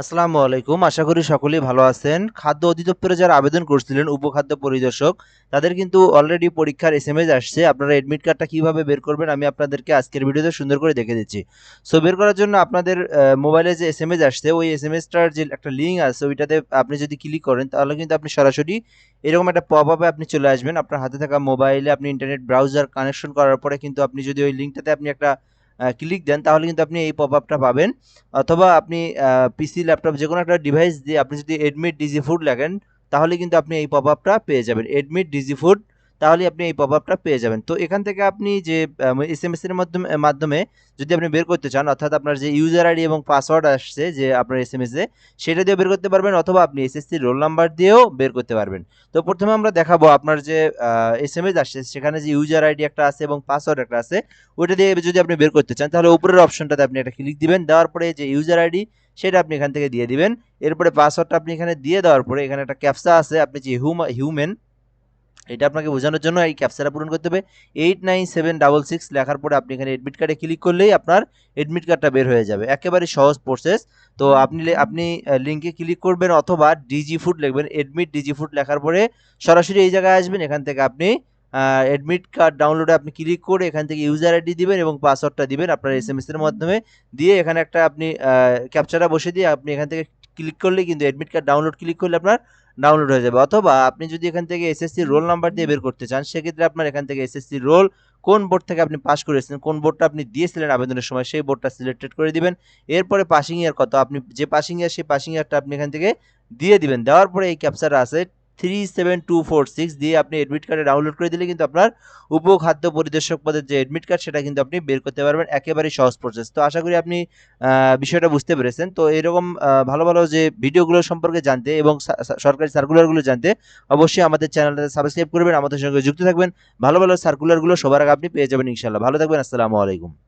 আসসালামু আলাইকুম। আশা করি সকলেই ভালো আছেন। খাদ্য অধিদপ্তরে যারা আবেদন করছিলেন, উপখাদ্য পরিদর্শক, তাদের কিন্তু অলরেডি পরীক্ষার এস এম এস আসছে। আপনারা এডমিট কার্ডটা কীভাবে বের করবেন, আমি আপনাদেরকে আজকের ভিডিওতে সুন্দর করে দেখে দিচ্ছি। সো বের করার জন্য আপনাদের মোবাইলে যে এস এম এস আসছে, ওই এস এম এসটার যে একটা লিঙ্ক আছে, ওইটাতে আপনি যদি ক্লিক করেন, তাহলে কিন্তু আপনি সরাসরি এরকম একটা পপ আপে আপনি চলে আসবেন। আপনার হাতে থাকা মোবাইলে আপনি ইন্টারনেট ব্রাউজার কানেকশন করার পরে কিন্তু আপনি যদি ওই লিঙ্কটাতে আপনি একটা ক্লিক দেন, তাহলে কিন্তু আপনি এই পপ আপটা পাবেন। অথবা আপনি পিসি ল্যাপটপ যে কোনো একটা ডিভাইস দিয়ে আপনি যদি এডমিট ডিজি ফুড লেখেন, তাহলে কিন্তু আপনি এই পপ আপটা পেয়ে যাবেন। এডমিট ডিজি ফুড তাহলে আপনি এই পপ আপটা পেয়ে যাবেন। তো এখান থেকে আপনি যে এস এম এস এর মাধ্যমে মাধ্যমে যদি আপনি বের করতে চান, অর্থাৎ আপনার যে ইউজার আইডি এবং পাসওয়ার্ড আসছে যে আপনার এস এম এস এ, সেটা দিয়ে বের করতে পারবেন অথবা আপনি এসএসসি রোল নাম্বার দিয়েও বের করতে পারবেন। তো প্রথমে আমরা দেখাবো আপনার যে এস এম এস আসছে, সেখানে যে ইউজার আইডি একটা আছে এবং পাসওয়ার্ড একটা আছে, ওইটা দিয়ে যদি আপনি বের করতে চান, তাহলে উপরের অপশনটাতে আপনি একটা ক্লিক দিবেন, দেওয়ার পরে যে ইউজার আইডি সেটা আপনি এখান থেকে দিয়ে দিবেন। এরপরে পাসওয়ার্ডটা আপনি এখানে দিয়ে দেওয়ার পরে, এখানে একটা ক্যাপসা আছে, আপনি যে হিউমা হিউম্যান এটা আপনাকে বোঝানোর জন্য এই ক্যাপচাটা পূরণ করতে হবে। Eight nine seven double six লেখার পরে আপনি এখানে এডমিট কার্ডে ক্লিক করলেই আপনার এডমিট কার্ডটা বের হয়ে যাবে। একেবারে সহজ প্রসেস তো আপনি আপনি লিঙ্কে ক্লিক করবেন অথবা ডিজি ফুড লিখবেন। এডমিট ডিজি ফুড লেখার পরে সরাসরি এই জায়গায় আসবেন। এখান থেকে আপনি এডমিট কার্ড ডাউনলোডে আপনি ক্লিক করে এখান থেকে ইউজার আইডি দিবেন এবং পাসওয়ার্ডটা দিবেন আপনার এস এম এস এর মাধ্যমে। দিয়ে এখানে একটা আপনি ক্যাপচারটা বসে দিয়ে আপনি এখান থেকে ক্লিক করলে কিন্তু এডমিট কার্ড ডাউনলোড ক্লিক করলে আপনার ডাউনলোড হয়ে যাবে। অথবা আপনি যদি এখান থেকে এসএসসি রোল নাম্বার দিয়ে বের করতে চান সেক্ষেত্রে আপনার এখান থেকে এসএসসি রোল কোন বোর্ড থেকে আপনি পাস করেছেন কোন বোর্ডটা আপনি দিয়েছিলেন আবেদনের সময় সেই বোর্ডটা সিলেক্টেড করে দিবেন। এরপরে পাসিং ইয়ার কত? আপনি যে পাসিং ইয়ার সেই পাসিং ইয়ারটা আপনি এখান থেকে দিয়ে দিবেন। দেওয়ার পরে এই ক্যাপচার আছে three seven two four six দিয়ে আপনি এডমিট কার্ডে ডাউনলোড করে দিলে কিন্তু আপনার উপখাদ্য পরিদর্শক পদের যে এডমিট কার্ড সেটা কিন্তু আপনি বের করতে পারবেন। একেবারেই সহজ প্রসেস তো আশা করি আপনি বিষয়টা বুঝতে পেরেছেন। তো এরকম ভালো ভালো যে ভিডিওগুলো সম্পর্কে জানতে এবং সরকারি সার্কুলারগুলো জানতে অবশ্যই আমাদের চ্যানেলটাতে সাবস্ক্রাইব করবেন। আমাদের সঙ্গে যুক্ত থাকবেন। ভালো ভালো সার্কুলারগুলো সবার আগে আপনি পেয়ে যাবেন ইনশাল্লাহ ভালো থাকবেন। আসসালামু আলাইকুম।